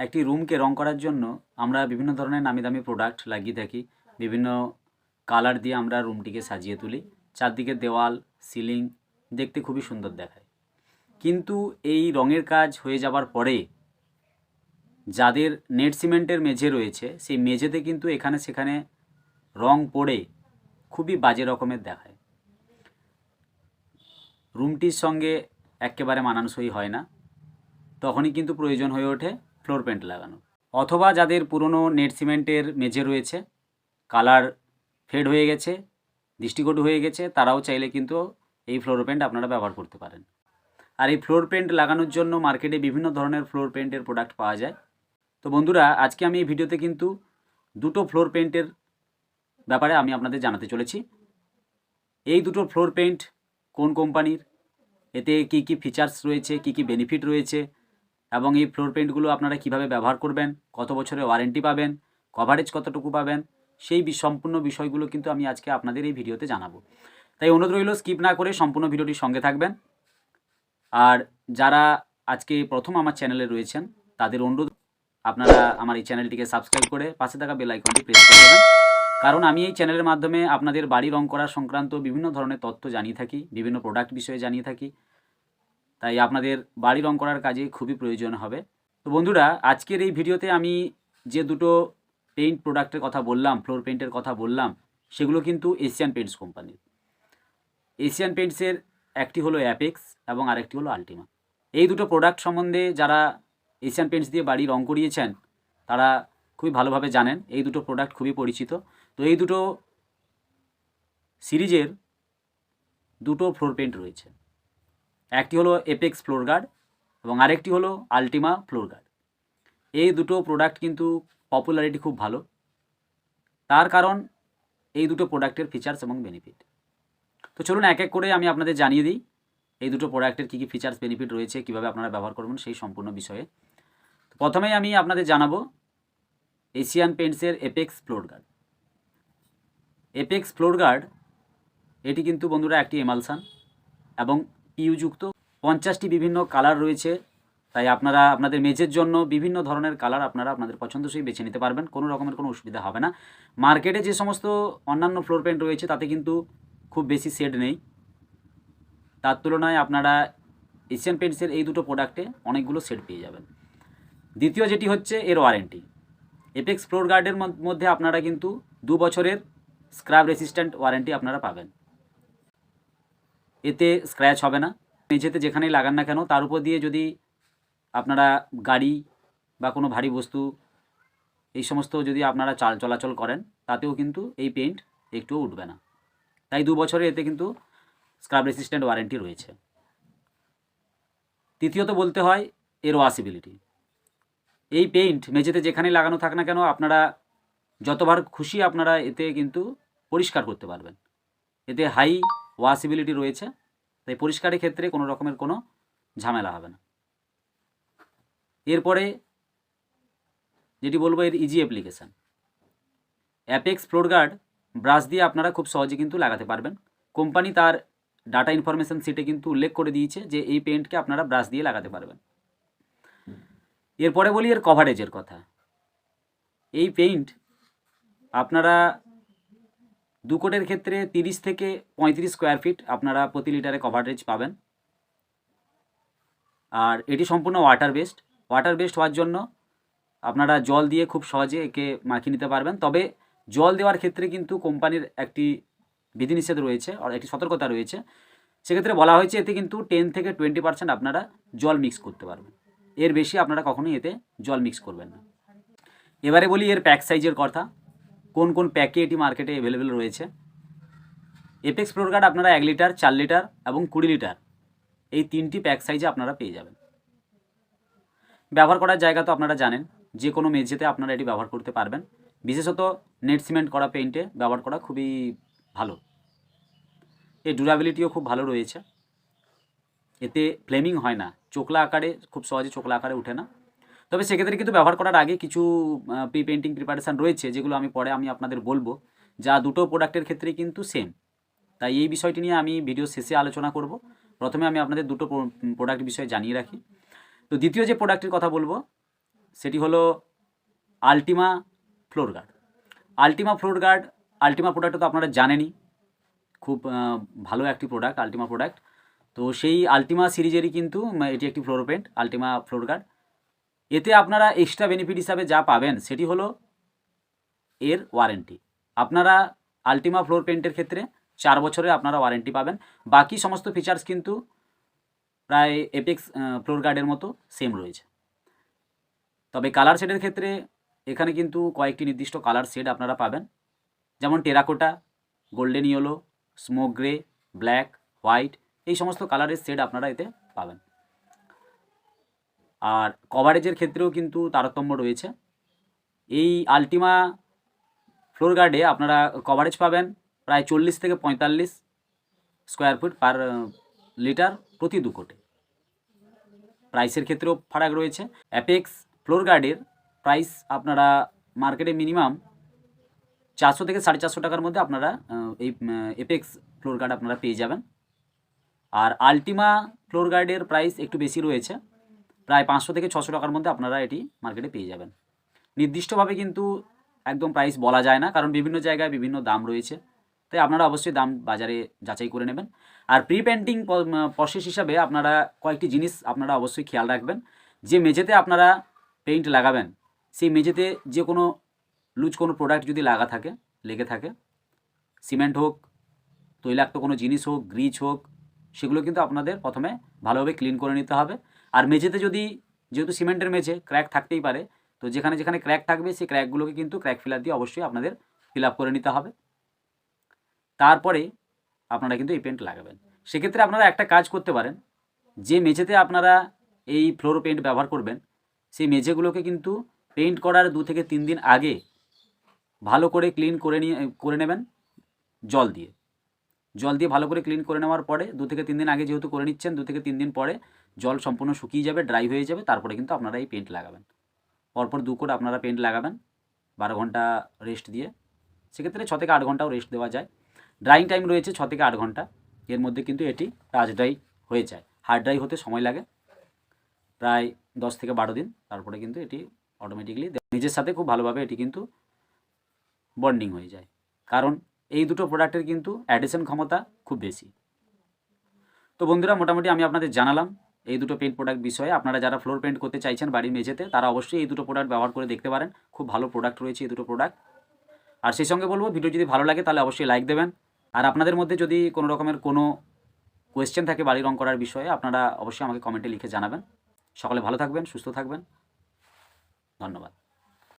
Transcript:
একটি রুমকে রং করার জন্য আমরা বিভিন্ন ধরনের নামি দামি প্রোডাক্ট লাগিয়ে থাকি। বিভিন্ন কালার দিয়ে আমরা রুমটিকে সাজিয়ে তুলি। চারদিকে দেওয়াল সিলিং দেখতে খুবই সুন্দর দেখায়। কিন্তু এই রঙের কাজ হয়ে যাবার পরে যাদের নেট সিমেন্টের মেঝে রয়েছে, সেই মেঝেতে কিন্তু এখানে সেখানে রং পড়ে খুবই বাজে রকমের দেখায়। রুমটির সঙ্গে একেবারে মানানসই হয় না। তখনই কিন্তু প্রয়োজন হয়ে ওঠে ফ্লোর পেন্ট লাগানো। অথবা যাদের পুরনো নেট সিমেন্টের মেঝে রয়েছে কালার ফেড হয়ে গেছে, দৃষ্টিকটু হয়ে গেছে, তারাও চাইলে কিন্তু এই ফ্লোর পেন্ট আপনারা ব্যবহার করতে পারেন। আর এই ফ্লোর পেন্ট লাগানোর জন্য মার্কেটে বিভিন্ন ধরনের ফ্লোর পেন্টের প্রোডাক্ট পাওয়া যায়। তো বন্ধুরা, আজকে আমি এই ভিডিওতে কিন্তু দুটো ফ্লোর পেন্টের ব্যাপারে আমি আপনাদের জানাতে চলেছি। এই দুটো ফ্লোর পেন্ট কোন কোম্পানির এতে কি কি ফিচার্স রয়েছে? কি কি বেনিফিট রয়েছে? এবং এই ফ্লোর পেন্টগুলো আপনারা কীভাবে ব্যবহার করবেন, কত বছরের ওয়ারেন্টি পাবেন কভারেজ কতটুকু পাবেন, সেই সম্পূর্ণ বিষয়গুলো কিন্তু আমি আজকে আপনাদের এই ভিডিওতে জানাব। তাই অনুরোধ রইল স্কিপ না করে সম্পূর্ণ ভিডিওটির সঙ্গে থাকবেন। আর যারা আজকে প্রথম আমার চ্যানেলে রয়েছেন, তাদের অনুরোধ, আপনারা আমার এই চ্যানেলটিকে সাবস্ক্রাইব করে পাশে থাকা বেল আইকনটি প্রেস করে দেবেন। কারণ আমি এই চ্যানেলের মাধ্যমে আপনাদের বাড়ি রং করা সংক্রান্ত বিভিন্ন ধরনের তথ্য জানিয়ে থাকি, বিভিন্ন প্রোডাক্ট বিষয়ে জানিয়ে থাকি। তাই আপনাদের বাড়ি রং করার কাজে খুবই প্রয়োজন হবে। তো বন্ধুরা, আজকের এই ভিডিওতে আমি যে দুটো পেইন্ট প্রোডাক্টের কথা বললাম ফ্লোর পেইন্টের কথা বললাম, সেগুলো কিন্তু এশিয়ান পেইন্টস কোম্পানির এশিয়ান পেইন্টসের একটি হলো অ্যাপেক্স এবং আরেকটি হলো আলটিমা এই দুটো প্রোডাক্ট সম্বন্ধে যারা এশিয়ান পেইন্টস দিয়ে বাড়ি রং করিয়েছেন, তারা খুবই ভালোভাবে জানেন, এই দুটো প্রোডাক্ট খুবই পরিচিত। তো এই দুটো সিরিজের দুটো ফ্লোর পেন্ট রয়েছে। একটি হলো এপেক্স ফ্লোর গার্ড এবং আরেকটি হলো আলটিমা ফ্লোর গার্ড এই দুটো প্রোডাক্ট কিন্তু পপুলারিটি খুব ভালো। তার কারণ এই দুটো প্রোডাক্টের ফিচার্স এবং বেনিফিট তো চলুন এক এক করে আমি আপনাদের জানিয়ে দিই, এই দুটো প্রোডাক্টের কী কী ফিচার্স বেনিফিট রয়েছে, কীভাবে আপনারা ব্যবহার করবেন সেই সম্পূর্ণ বিষয়ে। প্রথমেই আমি আপনাদের জানাব Asian পেন্টসের Apex floor guard Apex floor guard এটি কিন্তু বন্ধুরা একটি এমালসান এবং পিউযুক্ত পঞ্চাশটি বিভিন্ন কালার রয়েছে। তাই আপনারা, আপনাদের মেঝের জন্য বিভিন্ন ধরনের কালার আপনারা আপনাদের পছন্দসই বেছে নিতে পারবেন। কোনো রকমের কোনো অসুবিধা হবে না। মার্কেটে যে সমস্ত অন্যান্য ফ্লোর পেন্ট রয়েছে, তাতে কিন্তু খুব বেশি শেড নেই। তার তুলনায় আপনারা এশিয়ান পেন্টসের এই দুটো প্রোডাক্টে অনেকগুলো শেড পেয়ে যাবেন। দ্বিতীয় যেটি হচ্ছে এর ওয়ারেন্টি এপেক্স ফ্লোর গার্ডের মধ্যে আপনারা কিন্তু দু বছরের স্ক্রাব রেসিস্ট্যান্ট ওয়ারেন্টি আপনারা পাবেন। এতে স্ক্র্যাচ হবে না। মেঝেতে যেখানেই লাগান না কেন, তার উপর দিয়ে যদি আপনারা গাড়ি বা কোনো ভারী বস্তু, এই সমস্ত যদি আপনারা চাল চলাচল করেন, তাতেও কিন্তু এই পেইন্ট একটুও উঠবে না। তাই দু বছরে এতে কিন্তু স্ক্রাব রেসিস্ট্যান্ট ওয়ারেন্টি রয়েছে। তৃতীয়ত বলতে হয় এর ওয়াসিবিলিটি এই পেইন্ট মেঝেতে যেখানেই লাগানো থাক না কেন, আপনারা যতবার খুশি আপনারা এতে কিন্তু পরিষ্কার করতে পারবেন। এতে হাই ওয়াসিবিলিটি রয়েছে, তাই পরিষ্কারের ক্ষেত্রে কোনো রকমের কোনো ঝামেলা হবে না। এরপরে যেটি বলব এর easy application Apex floor guard brush দিয়ে আপনারা খুব সহজে কিন্তু লাগাতে পারবেন। কোম্পানি তার ডাটা ইনফরমেশন সিটে কিন্তু উল্লেখ করে দিয়েছে যে এই পেন্টকে আপনারা ব্রাশ দিয়ে লাগাতে পারবেন। এরপরে বলি এর কভারেজের কথা। এই পেইন্ট আপনারা দু কোটের ক্ষেত্রে তিরিশ থেকে পঁয়ত্রিশ স্কোয়ার ফিট আপনারা প্রতি লিটারে কভারেজ পাবেন। আর এটি সম্পূর্ণ ওয়াটার বেসড ওয়াটার বেসড হওয়ার জন্য আপনারা জল দিয়ে খুব সহজে একে মাখিয়ে নিতে পারবেন। তবে জল দেওয়ার ক্ষেত্রে কিন্তু কোম্পানির একটি বিধিনিষেধ রয়েছে, আর একটি সতর্কতা রয়েছে। সেক্ষেত্রে বলা হয়েছে এতে কিন্তু টেন থেকে টোয়েন্টি পার্সেন্ট আপনারা জল মিক্স করতে পারবেন। এর বেশি আপনারা কখনোই এতে জল মিক্স করবেন না। এবারে বলি এর প্যাক সাইজের কথা। কোন কোন প্যাকে এটি মার্কেটে অ্যাভেলেবেল রয়েছে। এপেক্স ফ্লোর গার্ড আপনারা এক লিটার, চার লিটার এবং কুড়ি লিটার এই তিনটি প্যাক সাইজে আপনারা পেয়ে যাবেন। ব্যবহার করার জায়গা তো আপনারা জানেন, যে কোনো মেঝেতে আপনারা এটি ব্যবহার করতে পারবেন। বিশেষত নেট সিমেন্ট করা পেইন্টে ব্যবহার করা খুবই ভালো। এর ডুরাবিলিটিও খুব ভালো রয়েছে। এতে ফ্লেমিং হয় না, চোখলা আকারে, খুব সহজে চোখলা আকারে ওঠে না। তবে সেক্ষেত্রে কিন্তু ব্যবহার করার আগে কিছু প্রি পেন্টিং প্রিপারেশান রয়েছে, যেগুলো আমি পরে আমি আপনাদের বলব, যা দুটো প্রোডাক্টের ক্ষেত্রেই কিন্তু সেম তাই এই বিষয়টি নিয়ে আমি ভিডিও শেষে আলোচনা করব। প্রথমে আমি আপনাদের দুটো প্রোডাক্ট বিষয়ে জানিয়ে রাখি। তো দ্বিতীয় যে প্রোডাক্টের কথা বলব, সেটি হলো Ultima floor guard Ultima floor guard Ultima product তো আপনারা জানেনই, খুব ভালো একটি প্রোডাক্ট আলটিমা প্রোডাক্ট তো সেই আলটিমা সিরিজেরই কিন্তু, এটি একটি floor paint Ultima floor guard এতে আপনারা এক্সট্রা বেনিফিট হিসাবে যা পাবেন সেটি হলো এর ওয়ারেন্টি আপনারা আলটিমা ফ্লোর পেন্টের ক্ষেত্রে চার বছরের আপনারা ওয়ারেন্টি পাবেন। বাকি সমস্ত ফিচার্স কিন্তু প্রায় এপেক্স ফ্লোর গার্ডের মতো সেম রয়েছে। তবে কালার শেডের ক্ষেত্রে এখানে কিন্তু কয়েকটি নির্দিষ্ট কালার শেড আপনারা পাবেন। যেমন terracotta golden yellow smoke grey black white এই সমস্ত কালারের শেড আপনারা এতে পাবেন। আর কভারেজের ক্ষেত্রেও কিন্তু তারতম্য রয়েছে। এই আলটিমা ফ্লোর গার্ডে আপনারা কভারেজ পাবেন প্রায় চল্লিশ থেকে পঁয়তাল্লিশ স্কোয়ার ফুট পার লিটার প্রতি দু কোটে। প্রাইসের ক্ষেত্রেও ফারাক রয়েছে। অ্যাপেক্স ফ্লোর গার্ডের প্রাইস আপনারা মার্কেটে মিনিমাম চারশো থেকে সাড়ে চারশো টাকার মধ্যে আপনারা এই এপেক্স ফ্লোর গার্ড আপনারা পেয়ে যাবেন। আর আলটিমা ফ্লোর গার্ডের প্রাইস একটু বেশি রয়েছে। প্রায় পাঁচশো থেকে ছশো টাকার মধ্যে আপনারা এটি মার্কেটে পেয়ে যাবেন। নির্দিষ্টভাবে কিন্তু একদম প্রাইস বলা যায় না, কারণ বিভিন্ন জায়গায় বিভিন্ন দাম রয়েছে। তাই আপনারা অবশ্যই দাম বাজারে যাচাই করে নেবেন। আর প্রি পেন্টিং প্রসেস হিসাবে আপনারা কয়েকটি জিনিস আপনারা অবশ্যই খেয়াল রাখবেন। যে মেঝেতে আপনারা পেইন্ট লাগাবেন, সেই মেঝেতে যে কোনো লুজ কোনো প্রোডাক্ট যদি লাগা থাকে, লেগে থাকে সিমেন্ট হোক, তৈলাক্ত কোনো জিনিস হোক গ্রিজ হোক, সেগুলো কিন্তু আপনাদের প্রথমে ভালোভাবে ক্লিন করে নিতে হবে। আর মেঝেতে যদি, যেহেতু সিমেন্টের মেঝে ক্র্যাক থাকতেই পারে, তো যেখানে যেখানে ক্র্যাক থাকবে সেই ক্র্যাকগুলোকে কিন্তু ক্র্যাক ফিলার দিয়ে অবশ্যই আপনাদের ফিল করে নিতে হবে। তারপরে আপনারা কিন্তু এই পেন্ট লাগাবেন। সেক্ষেত্রে আপনারা একটা কাজ করতে পারেন, যে মেঝেতে আপনারা এই ফ্লোর পেন্ট ব্যবহার করবেন, সেই মেঝেগুলোকে কিন্তু পেইন্ট করার দু থেকে তিন দিন আগে ভালো করে ক্লিন করে নিয়ে, করে নেবেন জল দিয়ে। জল দিয়ে ভালো করে ক্লিন করে নেওয়ার পরে দু থেকে তিন দিন আগে যেহেতু করে নিচ্ছেন, দু থেকে তিন দিন পরে জল সম্পূর্ণ শুকিয়ে যাবে ড্রাই হয়ে যাবে, তারপরে কিন্তু আপনারা এই পেন্ট লাগাবেন। পরপর দু কোট আপনারা পেন্ট লাগাবেন, বারো ঘণ্টা রেস্ট দিয়ে। সেক্ষেত্রে ছ থেকে আট ঘন্টাও রেস্ট দেওয়া যায়। ড্রাইং টাইম রয়েছে ছ থেকে আট ঘণ্টা, এর মধ্যে কিন্তু এটি টাচ ড্রাই হয়ে যায়। হার্ড ড্রাই হতে সময় লাগে, প্রায় দশ থেকে বারো দিন, তারপরে কিন্তু এটি অটোমেটিকলি নিজের সাথে খুব ভালোভাবে এটি কিন্তু বন্ডিং হয়ে যায়। কারণ এই দুটো প্রোডাক্টের কিন্তু অ্যাডিশন ক্ষমতা খুব বেশি। তো বন্ধুরা, মোটামুটি আমি আপনাদের জানালাম এই দুটো পেন্ট প্রোডাক্ট বিষয়ে। আপনারা যারা ফ্লোর পেন্ট করতে চাইছেন বাড়ির মেঝেতে, তারা অবশ্যই এই দুটো প্রোডাক্ট ব্যবহার করে দেখতে পারেন। খুব ভালো প্রোডাক্ট রয়েছে এই দুটো প্রোডাক্ট আর সেই সঙ্গে বলব ভিডিও যদি ভালো লাগে তাহলে অবশ্যই লাইক দেবেন। আর আপনাদের মধ্যে যদি কোনো রকমের কোনো কোয়েশ্চেন থাকে বাড়ি রং করার বিষয়ে, আপনারা অবশ্যই আমাকে কমেন্টে লিখে জানাবেন। সকলে ভালো থাকবেন, সুস্থ থাকবেন। ধন্যবাদ।